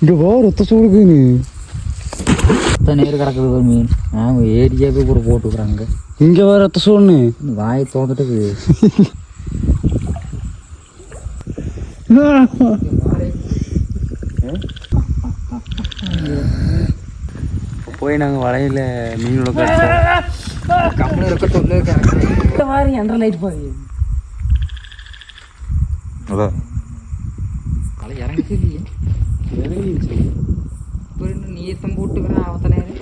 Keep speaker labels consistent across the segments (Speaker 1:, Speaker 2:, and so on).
Speaker 1: இங்க வா ரத்த சூடுக்குன்னு
Speaker 2: மொத்த நேர் கிடக்குது ஒரு மீன். அவங்க ஏரியாவே கூட போட்டுக்கிறாங்க
Speaker 1: இங்க வா ரத்த சூடுன்னு
Speaker 2: வாயை தோந்துட்டு
Speaker 1: போய் நாங்கள் வலையில் மீனோட
Speaker 2: கம்பெனி இருக்க இந்த மாதிரி அண்டர் லைட் போய்
Speaker 1: அதான்.
Speaker 2: அதை இறங்கிச்சு இல்லையே ஒரு நீத்தம் போட்டுக்கிறேன் அவத்த நேரம்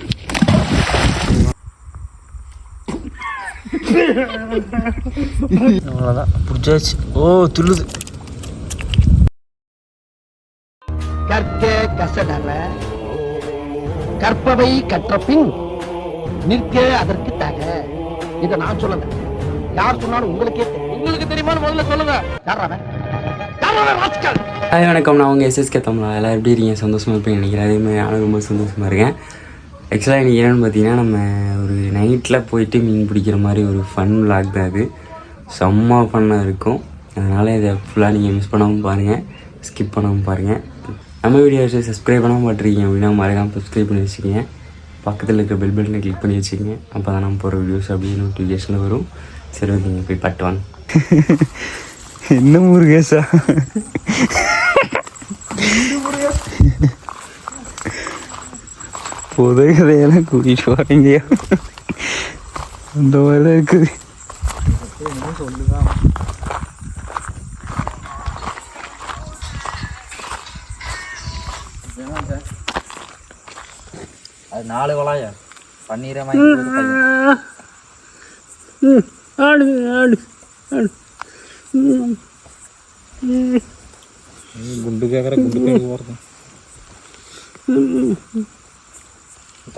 Speaker 1: அவ்வளோதான் பிடிச்சாச்சு ஓ துள்ளுது.
Speaker 3: கற்க கசடற. கற்பவை கற்ற பின் நிற்க அதற்கு தக. இத நான் சொல்லுங்க யார் சொன்னாலும் உங்களுக்கே தெரியும். உங்களுக்கு தெரியுமான்னு முதல்ல சொல்லுங்க. யார் அவன்? யார்
Speaker 1: ஹாய் வணக்கம். நான் உங்கள் எஸ்எஸ்கே தமிழா. எல்லாம் எப்படி இருக்கீங்க? சந்தோஷமாக இருப்பீங்க நினைக்கிறேன். அதே மாதிரி நானும் ரொம்ப சந்தோஷமாக இருக்கேன். ஆக்சுவலாக இன்றைக்கி என்னென்னு பார்த்தீங்கன்னா நம்ம ஒரு நைட்டில் போயிட்டு மீன் பிடிக்கிற மாதிரி ஒரு ஃபன் விளாக் தான் அது. செம்ம ஃபன்னாக இருக்கும். அதனால் இதை ஃபுல்லாக நீங்கள் மிஸ் பண்ணாமல் பாருங்கள் ஸ்கிப் பண்ணாமல் பாருங்கள் நம்ம வீடியோஸை சப்ஸ்கிரைப் பண்ணாமல் பார்த்துருக்கீங்க அப்படின்னா மறக்காமல் சப்ஸ்கிரைப் பண்ணி வச்சுக்கோங்க. பக்கத்தில் இருக்கிற பெல் பட்டனை கிளிக் பண்ணி வச்சுக்கோங்க. அப்போ தான் நம்ம போகிற வீடியோஸ் அப்படியே நோட்டிஃபிகேஷனில் வரும். சரி ஓகேங்க. போய் பட்டுவாங்க என்ன முருகேசா புது கதையெல்லாம் கூட்டிட்டு வரீங்க அந்த மாதிரி தான் இருக்குது.
Speaker 2: அது நாலு வளாயா பன்னீரை வாங்கி கொடுத்து பையன்.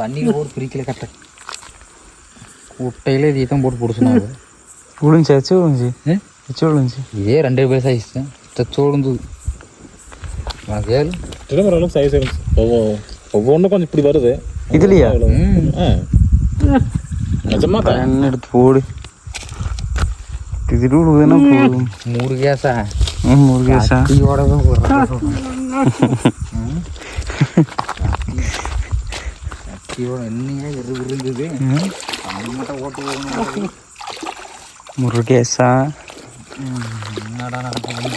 Speaker 2: தண்ணியில் போட்டு பிரிக்கல கட்ட குட்டையில இதே போட்டு பிடிச்சினாங்க
Speaker 1: விழுந்துச்சு அச்சு விழுந்துச்சு அச்சு விழுந்துச்சு
Speaker 2: இதே ரெண்டே பேர் சைஸ் தச்சோடு கேள்
Speaker 4: ஓரளவுக்கு சைஸ் இருந்துச்சு. ஒவ்வொரு ஒவ்வொன்றும் கொஞ்சம் இப்படி வருது.
Speaker 1: இதுலையா?
Speaker 4: நிஜமா தான்.
Speaker 1: கண்ணு எடுத்து போடு. திரு விழுதுன்னா போதும்.
Speaker 2: முருகேசா.
Speaker 1: முருகேசா. முருகேசா.
Speaker 2: என்னடா நடக்குது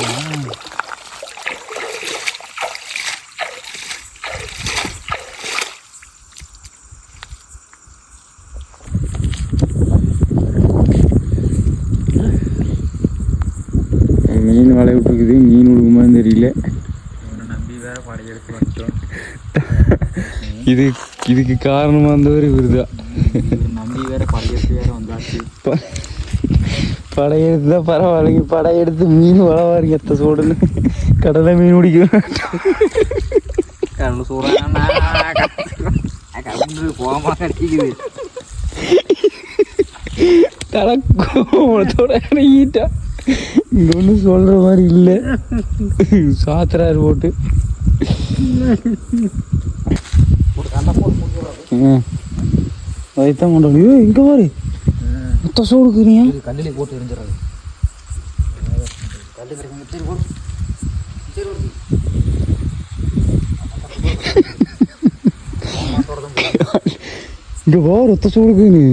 Speaker 1: மீன் வலை விட்டுருக்குது மீன் விழுகுமான்னு தெரியல
Speaker 2: வந்துட்டோம்.
Speaker 1: இது இதுக்கு காரணமாக இருந்தவர் இவர் தான்
Speaker 2: நம்பி வேற படையெடுத்து வேற வந்தாச்சு.
Speaker 1: படையெடுத்து தான் பரவாயில்லைங்க. படையெடுத்து மீன் வளவாருங்க. எத்த சோடுன்னு கடலை மீன் பிடிக்கும்
Speaker 2: கடல் சூறானா கடல் போகாம கட்டிக்குது
Speaker 1: தலைக்கோணத்தோட இறங்கிட்டா. இங்க ஒன்றும் சொல்ற மாதிரி இல்லை. சாத்துறாரு போட்டு. அதைத்தான் கொண்டாடு ஐயோ இங்க பாரு மொத்த சோடுக்குறீங்க
Speaker 2: இது கல்லிலே போட்டு எரிஞ்சிடறது கல்லு கிடைக்கும் சரி போடு சரி போடு
Speaker 1: இங்க வா ரத்த சோடுக்குன்னு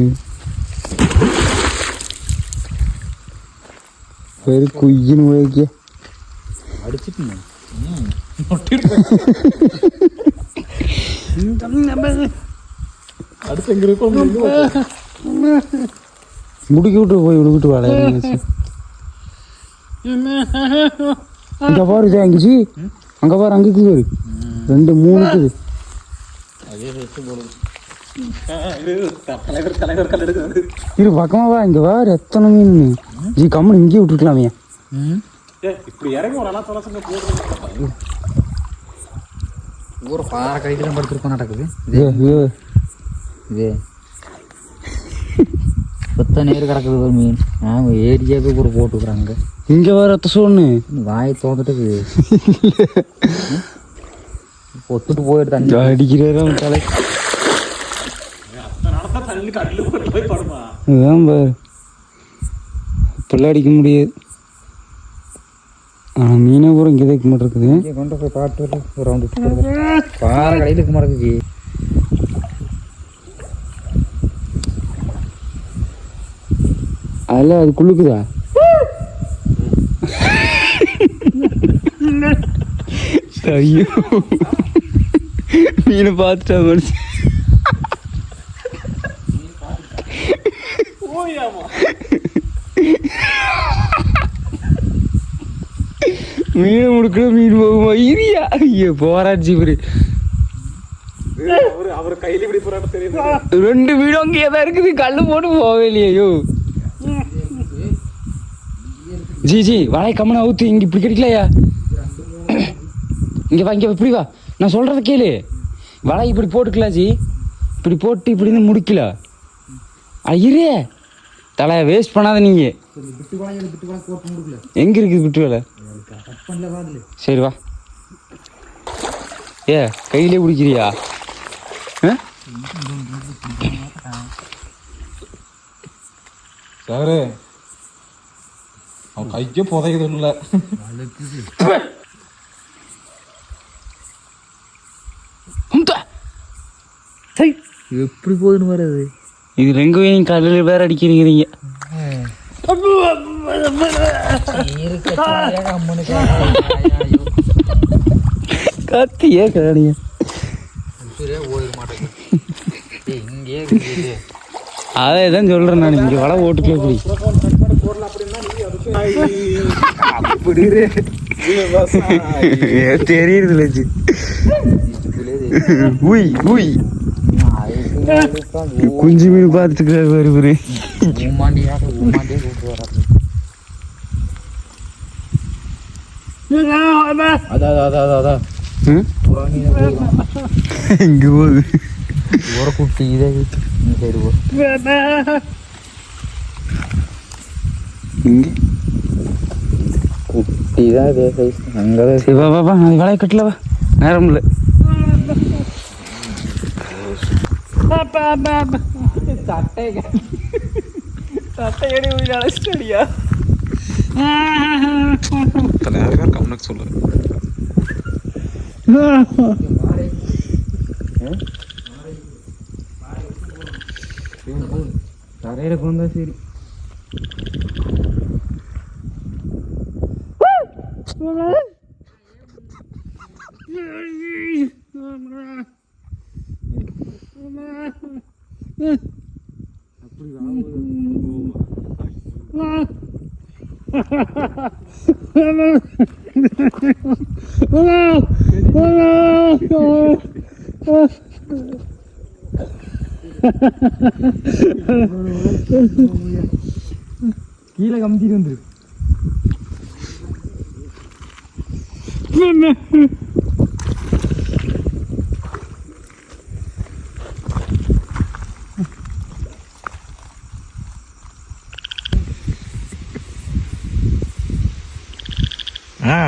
Speaker 1: பேரு குய்யின்னு உழைக்க
Speaker 2: அடிச்சுட்டு
Speaker 4: அடுத்து எங்க இருக்கோம்
Speaker 1: முடிக்க விட்டு போய் விடுக்கிட்டு வாடா இங்க பாரு அங்கச்சி அங்க பாரு அங்க இருக்குது பாரு. ரெண்டு மூணு இருக்குது.
Speaker 4: தலைவர் தலைவர் கல் எடுக்கிறது
Speaker 1: இரு பக்கமா வா இங்க வா எத்தனை மீன். ஜி கம்மன் இங்கேயே விட்டுருக்கலாமே.
Speaker 4: இப்படி இறங்கி ஒரு அண்ணா தொலை சொங்க போடுறது
Speaker 2: ஊர் பாறை கழிக்கலாம் படுத்துருக்கோம் நடக்குது.
Speaker 1: இதே.
Speaker 2: கொத்த நேர் கிடக்குது ஒரு மீன். அவங்க ஏரியாவே கூட போட்டுக்கிறாங்க.
Speaker 1: இங்க வா ரத்த சோன்னு.
Speaker 2: வாயை தோந்துட்டு ஒத்துட்டு போயிட்டு தண்ணி.
Speaker 1: அடிக்கிறாரு தலை. பாரு. இப்பெல்லாம் அடிக்க முடியாது. மீனை பூரா இங்கே தான் மாட்டிருக்குது
Speaker 2: இங்கே கொண்டு போய் பாட்டு ஒரு ரவுண்டு பாறை கடையில் இருக்க மாட்டேங்குது
Speaker 1: அதில் அது குள்ளுக்குதா ஐயோ. மீனை பார்த்துட்டா மனுஷன். மீனை முடுக்கிற மீன் போகுமா? இரியா. ஐயோ போராட்சி இவரு.
Speaker 4: அவரு அவர் கையில இப்படி போறான்னு தெரியுது.
Speaker 1: ரெண்டு வீடும் அங்கேயே தான் இருக்குது. கல்லு போட்டு போகவே இல்லையோ. ஜி ஜி வாழை கம்மனை ஊத்து இங்க இப்படி கிடைக்கலையா? இங்க வா இங்க இப்படி வா. நான் சொல்றத கேளு. வலை இப்படி போட்டுக்கலாம் ஜி? இப்படி போட்டு இப்படி இருந்து முடிக்கல? ஐயரே தலை வேஸ்ட் பண்ணாத நீங்க.
Speaker 2: போட்டு
Speaker 1: எங்க இருக்குது விட்டு வேலை? சரி வா. ஏ கையிலே பிடிக்கிறியா?
Speaker 4: சாரு அவன் கைக்கே இல்லை
Speaker 1: உம்தா.
Speaker 2: எப்படி போகுதுன்னு வருது
Speaker 1: இது ரெங்கும் கடலில் வேற அடிக்கிறீங்க கத்தியே கரடிங்க
Speaker 2: ஓடிட
Speaker 1: அதே தான் சொல்றேன் நான். இங்க வலை ஓட்டுக்கல இப்படி தெரியுது லட்சு உய் உய் குஞ்சு மீன் பார்த்துட்டு இருக்காரு பாரு
Speaker 2: ஊமாண்டியாக ஊமாண்டியே கூப்பிட்டு வராது அதான் அதான் அதான் அதான்
Speaker 1: ம்? இங்க போகுது
Speaker 2: ஒரு குட்டி இதே இந்த
Speaker 1: இல்லை
Speaker 4: யாருக்கார் கவனிக்க சொல்லு
Speaker 1: தரையில கொண்டா சரி கீழே கம்பி வந்துருக்கு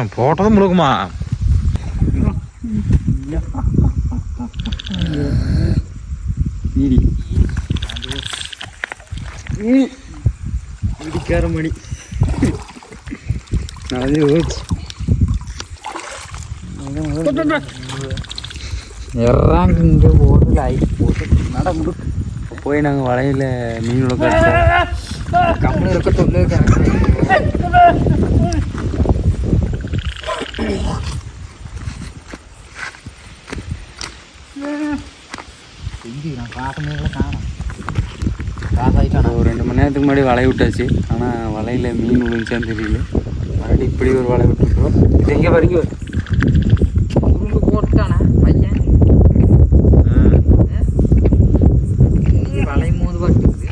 Speaker 4: ஆ போட்டதும் முழுக்குமா
Speaker 1: நீடி இடிக்கார மணி அதே ஓச்சு
Speaker 2: இறாங்க இங்கே போட்டு லைட் போட்டு நட முடுக்கு
Speaker 1: போய் நாங்கள் வலையில் மீன் உலக
Speaker 2: கம்மி இருக்க சொல்லு எங்கே நான் காட்டுமே காணும் காசாயிட்டானா
Speaker 1: ஒரு ரெண்டு மணி நேரத்துக்கு முன்னாடி வலை விட்டாச்சு. ஆனால் வலையில் மீன் விழுந்துச்சான்னு தெரியல. மறுபடியும் இப்படி ஒரு வலை விட்டுருக்கோம். இது எங்கே பாருங்க
Speaker 2: உருண்டு போட்டானா பையன்? வலை மோது பட்டுக்குது.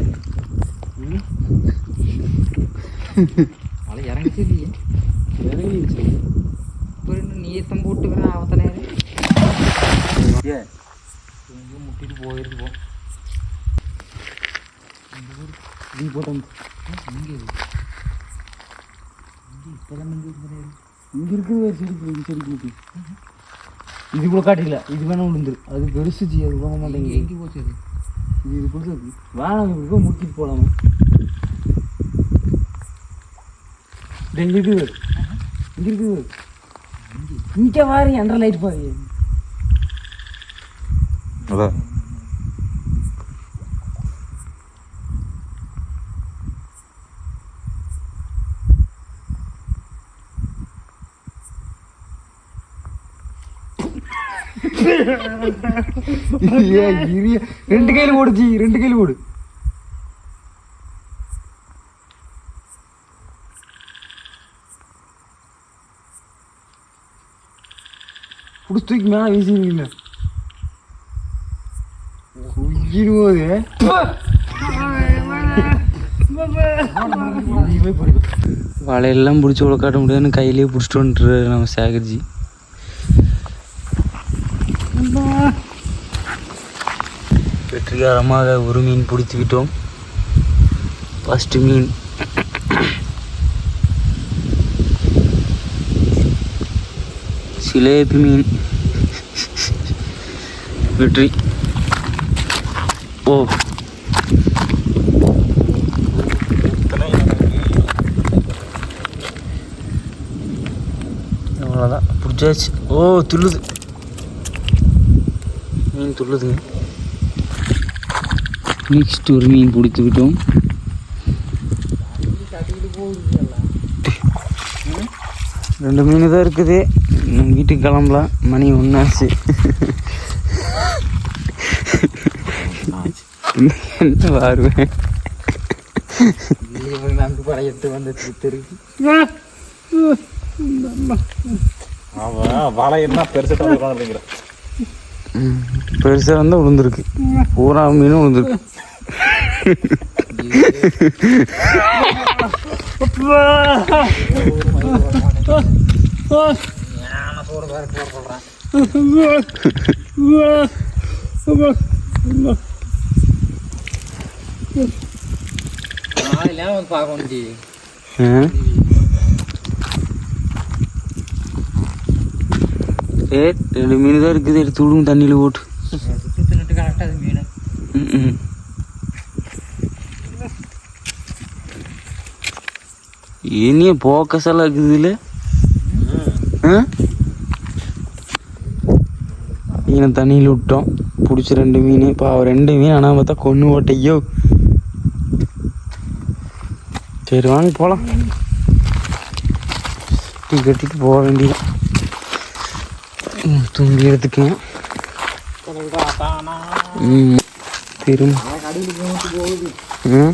Speaker 2: வலை இறங்கிச்சு இல்லையே.
Speaker 1: நீ போட்டோம்
Speaker 2: இங்கே இப்போதான் இங்கே
Speaker 1: இருக்குது செடி இங்கே செடி இருக்கு இது கூட காட்டிக்கல இது வேணா விழுந்துரு அது பெருசு ஜி அது போக
Speaker 2: இங்கே
Speaker 1: மாட்டேங்குது
Speaker 2: எங்கே போச்சு அது
Speaker 1: இது இது கொடுத்து வேணாம் இப்போ முடிச்சிட்டு போகலாமா இங்கே இது
Speaker 2: இங்க இருக்குது இங்கே வாரி என்ற லைட் பாரு
Speaker 4: அதான்
Speaker 2: ரெண்டு கையில் ஓடுச்சு ரெண்டு கையில் ஓடு. புடிச்சு தூக்கி மேலே வீசிங்கள போது
Speaker 1: வலையெல்லாம் பிடிச்சி உள்ள காட்ட முடியாதுன்னு கையிலேயே பிடிச்சிட்டு வந்துட்டுரு நம்ம சேகர்ஜி. வெற்றிகரமாக ஒரு மீன் பிடித்து விட்டோம். ஃபஸ்ட்டு மீன். சிலேபி மீன். வெற்றி. ஓ. அவ்வளோதான் பிடிச்சாச்சு. ஓ துள்ளுது. மீன் துள்ளுதுங்க. நெக்ஸ்ட் ஒரு மீன் பிடித்து விட்டோம். ரெண்டு மீன் தான் இருக்குது. இன்னும் வீட்டுக்கு கிளம்பலாம். மணி ஒன்றாச்சு என்ன வருவேன்?
Speaker 2: நம்பி படையெடுத்து வந்து திருக்கு
Speaker 4: அவன் வலை என்ன பெருசாக உட்காந்துருக்கிற
Speaker 1: பெருசாக இருந்தால் விழுந்துருக்கு பூரா மீனும் விழுந்துருக்கு? ஏ ரெண்டு மீன் தான் இருக்குது. எடுத்து விடுங்க தண்ணியில் போட்டு. இனிய போக்கஸ் எல்லாம் இருக்குது இல்லை மீனை தண்ணியில் விட்டோம். பிடிச்ச ரெண்டு மீன் இப்போ ரெண்டு மீன் ஆனால் பார்த்தா கொன்று ஓட்டையோ. சரி வாங்க போகலாம் டீ கட்டிட்டு போக வேண்டியது. தூங்கி எடுத்துக்கங்க. திரும்ப ம்?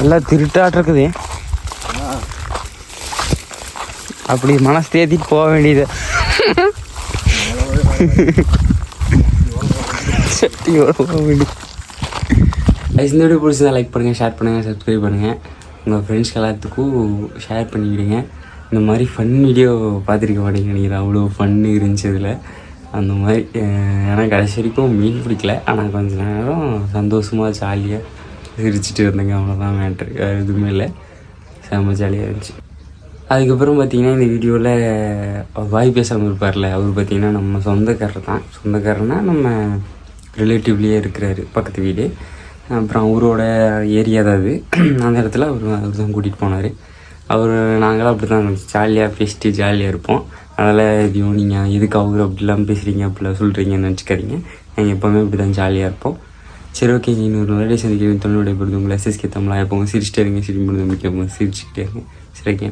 Speaker 1: எல்லாம் திருட்டாட்டு இருக்குது அப்படி மனசு தேத்திட்டு போக வேண்டியது. சட்டியோட போக வேண்டியது. இந்த வீடியோ லைக் பண்ணுங்கள் ஷேர் பண்ணுங்கள் சப்ஸ்கிரைப் பண்ணுங்கள் உங்கள் ஃப்ரெண்ட்ஸ்க்கு எல்லாத்துக்கும் ஷேர் பண்ணிக்கிடுங்க. இந்த மாதிரி ஃபன் வீடியோ பார்த்துருக்க மாட்டேங்க நினைக்கிறேன். அவ்வளோ ஃபன்னு இருந்துச்சு இதில். அந்த மாதிரி அஹ், எனக்கு கடைசி வரைக்கும் மீன் பிடிக்கல. ஆனால் கொஞ்ச நேரம் சந்தோஷமாக ஜாலியாக சிரிச்சிட்டு இருந்தேங்க. அவ்வளோதான் மேட்ரு வேறு எதுவுமே இல்லை. செம்ம ஜாலியாக இருந்துச்சு. அதுக்கப்புறம் பார்த்தீங்கன்னா இந்த வீடியோவில் வாய் பேசாமல் இருப்பார்ல அவர் பார்த்தீங்கன்னா நம்ம சொந்தக்காரர் தான். சொந்தக்காரர்னா நம்ம ரிலேட்டிவ்லேயே இருக்கிறாரு பக்கத்து வீடு. அப்புறம் அவரோட ஏரியா தான் அது. அந்த இடத்துல அவர் அவர் தான் கூட்டிகிட்டு போனார். அவர் நாங்களாம் அப்படி தான் ஜாலியாக பேசிட்டு ஜாலியாக இருப்போம். அதனால் இதையும் நீங்கள் எதுக்கு அவர் அப்படிலாம் பேசுகிறீங்க அப்படிலாம் சொல்கிறீங்கன்னு நினச்சிக்காதீங்க. நாங்கள் எப்போவுமே இப்படி தான் ஜாலியாக இருப்போம். சரி ஓகே இன்னொரு நல்ல சந்திக்கிறேன் தொழிலுடைய பொழுது உங்களை எஸ்எஸ்கே தமிழா எப்போவும் சிரிச்சிட்டே இருங்க சிரிப்பு முடிஞ்ச மிக்க சிரிச்சுக்கிட்டே இருங்க. சரி ஓகே